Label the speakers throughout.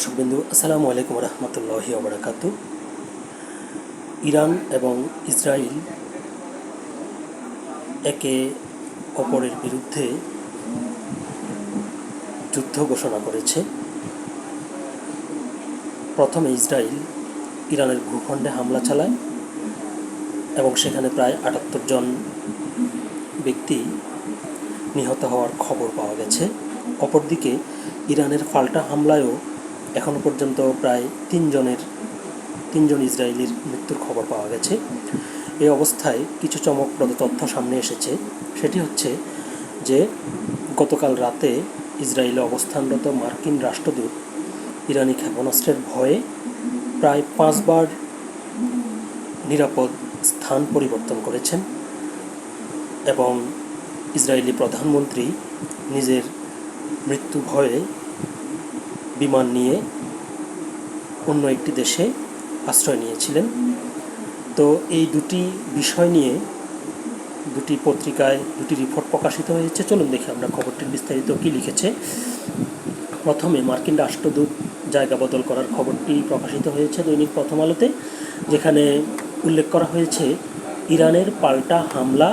Speaker 1: দর্শকবিন্দু আসসালামু আলাইকুম রহমতুল্লাহি ওবরাকাতু ইরান এবং ইসরায়েল একে অপরের বিরুদ্ধে যুদ্ধ ঘোষণা করেছে। প্রথমে ইসরায়েল ইরানের ভূখণ্ডে হামলা চালায় এবং সেখানে প্রায় আটাত্তর জন ব্যক্তি নিহত হওয়ার খবর পাওয়া গেছে। অপরদিকে ইরানের পাল্টা হামলায়ও এখনও পর্যন্ত প্রায় তিনজনের, তিনজন ইসরায়েলির মৃত্যুর খবর পাওয়া গেছে। এই অবস্থায় কিছু চমকপ্রদ তথ্য সামনে এসেছে। সেটি হচ্ছে যে, গতকাল রাতে ইসরায়েলে অবস্থানরত মার্কিন রাষ্ট্রদূত ইরানি ক্ষেপণাস্ত্রের ভয়ে প্রায় পাঁচবার নিরাপদ স্থান পরিবর্তন করেছেন এবং ইসরায়েলি প্রধানমন্ত্রী নিজের মৃত্যু ভয়ে বিমান নিয়ে অন্য একটি দেশে আশ্রয় নিয়েছিলেন। তো এই দুটি বিষয় নিয়ে, দুটি পত্রিকায় দুটি রিপোর্ট প্রকাশিত হয়েছে। চলুন দেখি আমরা খবরটির বিস্তারিত কী লিখেছে। প্রথমে মার্কিন রাষ্ট্রদূত জায়গা বদল করার খবরটি প্রকাশিত হয়েছে দৈনিক প্রথম আলোতে, যেখানে উল্লেখ করা হয়েছে, ইরানের পাল্টা হামলা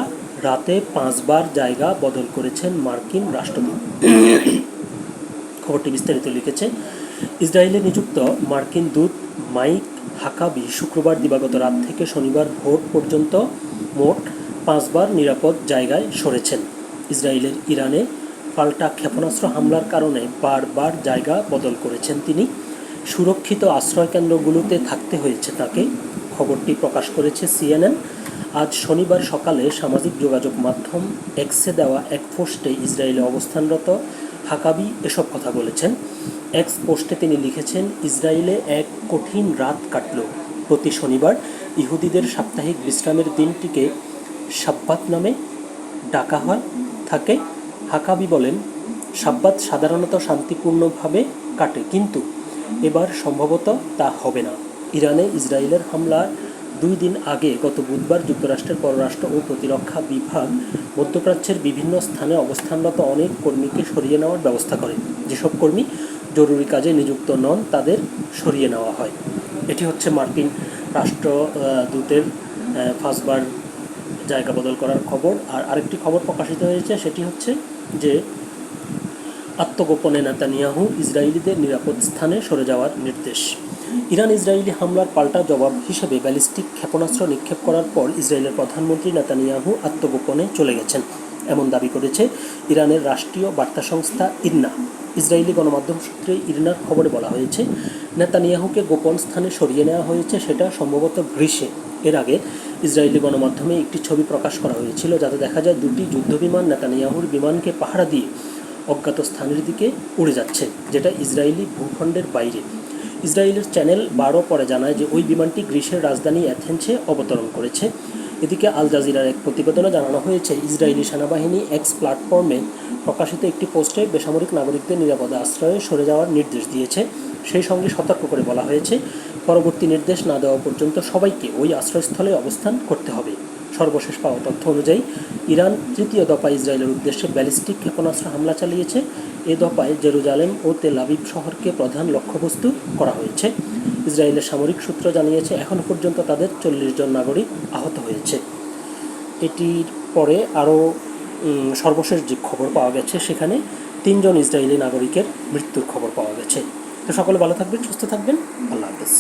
Speaker 1: রাতে পাঁচবার জায়গা বদল করেছেন মার্কিন রাষ্ট্রদূত। খবরটি বিস্তারিত লিখেছে, ইসরায়েলে নিযুক্ত মার্কিন দূত মাইক হাকাবি শুক্রবার দিবাগত রাত থেকে শনিবার ভোর পর্যন্ত মোট পাঁচবার নিরাপদ জায়গায় সরেছেন। ইসরায়েলের ইরানে পাল্টা ক্ষেপণাস্ত্র হামলার কারণে বারবার জায়গা বদল করেছেন তিনি। সুরক্ষিত আশ্রয়কেন্দ্রগুলোতে থাকতে হয়েছে তাকে, খবরটি প্রকাশ করেছে সিএনএন। আজ শনিবার সকালে সামাজিক যোগাযোগ মাধ্যম এক্সে দেওয়া এক পোস্টে ইসরায়েলে অবস্থানরত হাকাবি এসব কথা বলেছেন। এক্স পোস্টে তিনি লিখেছেন ইসরায়েলে এক কঠিন রাত কাটল। প্রতি শনিবার ইহুদিদের সাপ্তাহিক বিশ্রামের দিনটিকে সাব্বাত নামে ডাকা হয়। থাকে, হাকাবি বলেন, সাব্বাত সাধারণত শান্তিপূর্ণভাবে কাটে, কিন্তু এবার সম্ভবত তা হবে না। ইরানে ইসরায়েলের হামলার দুই দিন আগে গত বুধবার যুক্তরাষ্ট্রের পররাষ্ট্র ও প্রতিরক্ষা বিভাগ মধ্যপ্রাচ্যের বিভিন্ন স্থানে অবস্থানরত অনেক কর্মীকে সরিয়ে নেওয়ার ব্যবস্থা করে। যেসব কর্মী জরুরি কাজে নিযুক্ত নন, তাদের সরিয়ে নেওয়া হয়। এটি হচ্ছে মার্কিন রাষ্ট্রদূতের ফার্স্টবার জায়গা বদল করার খবর। আর আরেকটি খবর প্রকাশিত হয়েছে, সেটি হচ্ছে যে আত্মগোপনে নেতানিয়াহু ইসরায়েলিদের নিরাপদ স্থানে সরে যাওয়ার নির্দেশ। ইরান ইসরায়েলি হামলার পাল্টা জবাব হিসেবে ব্যালিস্টিক ক্ষেপণাস্ত্র নিক্ষেপ করার পর ইসরায়েলের প্রধানমন্ত্রী নেতানিয়াহু আত্মগোপনে চলে গেছেন। এমন দাবি করেছে ইরানের রাষ্ট্রীয় বার্তা সংস্থা ইরনা। ইসরায়েলি গণমাধ্যম সূত্রে ইরনার খবরে বলা হয়েছে, নেতানিয়াহুকে গোপন স্থানে সরিয়ে নেওয়া হয়েছে সেটা সম্ভবত গ্রীষ্মে। এর আগে ইসরায়েলি গণমাধ্যমে একটি ছবি প্রকাশ করা হয়েছিল যাতে দেখা যায় দুটি যুদ্ধবিমান নেতানিয়াহুর বিমানকে পাহারা দিয়ে অজ্ঞাত স্থানের দিকে উড়ে যাচ্ছে, যেটা ইসরায়েলি ভূখণ্ডের বাইরে। ইসরায়েলের চ্যানেল বারো পরে জানায় যে ওই বিমানটি গ্রিসের রাজধানী অ্যাথেন্সে অবতরণ করেছে। এদিকে আল জাজিরার এক প্রতিবেদনে জানানো হয়েছে, ইসরায়েলি সেনাবাহিনী এক্স প্ল্যাটফর্মে প্রকাশিত একটি পোস্টে বেসামরিক নাগরিকদের নিরাপদে আশ্রয়ে সরে যাওয়ার নির্দেশ দিয়েছে। সেই সঙ্গে সতর্ক করে বলা হয়েছে, পরবর্তী নির্দেশ না দেওয়া পর্যন্ত সবাইকে ওই আশ্রয়স্থলে অবস্থান করতে হবে। সর্বশেষ পাওয়া তথ্য অনুযায়ী, ইরান তৃতীয় দফা ইসরায়েলের উদ্দেশ্যে ব্যালিস্টিক ক্ষেপণাস্ত্র হামলা চালিয়েছে। এ দফায় জেরুজালেম ও তেল আবিব শহরকে প্রধান লক্ষ্যবস্তু করা হয়েছে। ইসরায়েলের সামরিক সূত্র জানিয়েছে এখনও পর্যন্ত তাদের চল্লিশ জন নাগরিক আহত হয়েছে। এটির পরে আরও সর্বশেষ যে খবর পাওয়া গেছে, সেখানে তিনজন ইসরায়েলি নাগরিকের মৃত্যুর খবর পাওয়া গেছে। তো সকলে ভালো থাকবেন, সুস্থ থাকবেন। আল্লাহ হাফেজ।